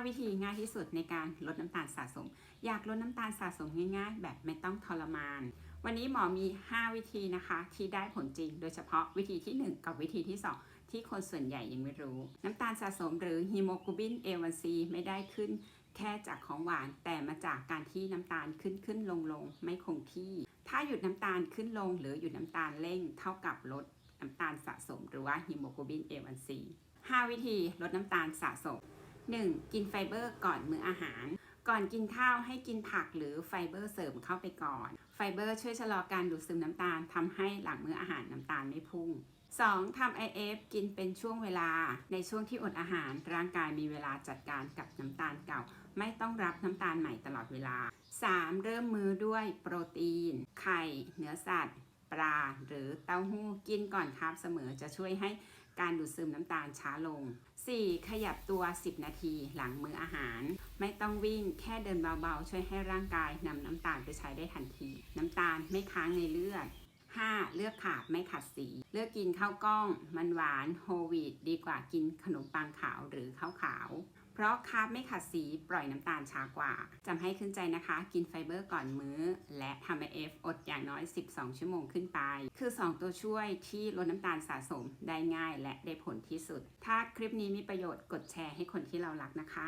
5 วิธีง่ายที่สุดในการลดน้ำตาลสะสม อยากลดน้ำตาลสะสมง่ายๆ แบบไม่ต้องทรมาน วันนี้หมอมี 5 วิธีนะคะ ที่ได้ผลจริง โดยเฉพาะวิธีที่ 1 กับวิธีที่ 2 ที่คนส่วนใหญ่ยังไม่รู้ น้ำตาลสะสมหรือฮีโมโกลบิน A1C ไม่ได้ขึ้น แค่จากของหวาน แต่มาจากการที่น้ำตาลขึ้นขึ้นลงลงไม่คงที่ ถ้าหยุดน้ำตาลขึ้นลง หรือหยุดน้ำตาลเร่ง เท่ากับลดน้ำตาลสะสม หรือว่าฮีโมโกลบิน A1C 5 วิธีลดน้ำตาลสะสม 1. กินไฟเบอร์ก่อนมื้ออาหาร ก่อนกินข้าวให้กินผักหรือไฟเบอร์เสริมเข้าไปก่อน ไฟเบอร์ช่วยชะลอการดูดซึมน้ำตาลทำให้หลังมื้ออาหารน้ำตาลไม่พุ่ง 2. ทำ IF กินเป็นช่วงเวลา ในช่วงที่อดอาหารร่างกายมีเวลาจัดการกับน้ำตาลเก่า ไม่ต้องรับน้ำตาลใหม่ตลอดเวลา 3. เริ่มมือด้วยโปรตีน ไข่ เนื้อสัตว์ ปลา หรือเต้าหู้กินก่อนคร์บเสมอจะช่วยให้ การดูดซึมน้ำตาลช้าลง 4. ขยับตัว 10 นาทีหลังมื้ออาหาร ไม่ต้องวิ่งแค่เดินเบาๆ ช่วยให้ร่างกายนำน้ำตาลไปใช้ได้ทันที น้ำตาลไม่ค้างในเลือด 5. เลือกขาบไม่ขัดสี เลือกกินข้าวกล้อง มันหวานโฮวีดดีกว่ากินขนมปังขาวหรือข้าวขาว พราะคาร์บไม่ขัดสีปล่อยน้ำตาลช้ากว่าจำให้ขึ้นใจนะคะ กินไฟเบอร์ก่อนมื้อ และทำเอฟอดอย่างน้อย 12 ชั่วโมงขึ้นไป คือ 2 ตัวช่วยที่ลดน้ำตาลสะสมได้ง่ายและได้ผลที่สุด ถ้าคลิปนี้มีประโยชน์กดแชร์ให้คนที่เรารักนะคะ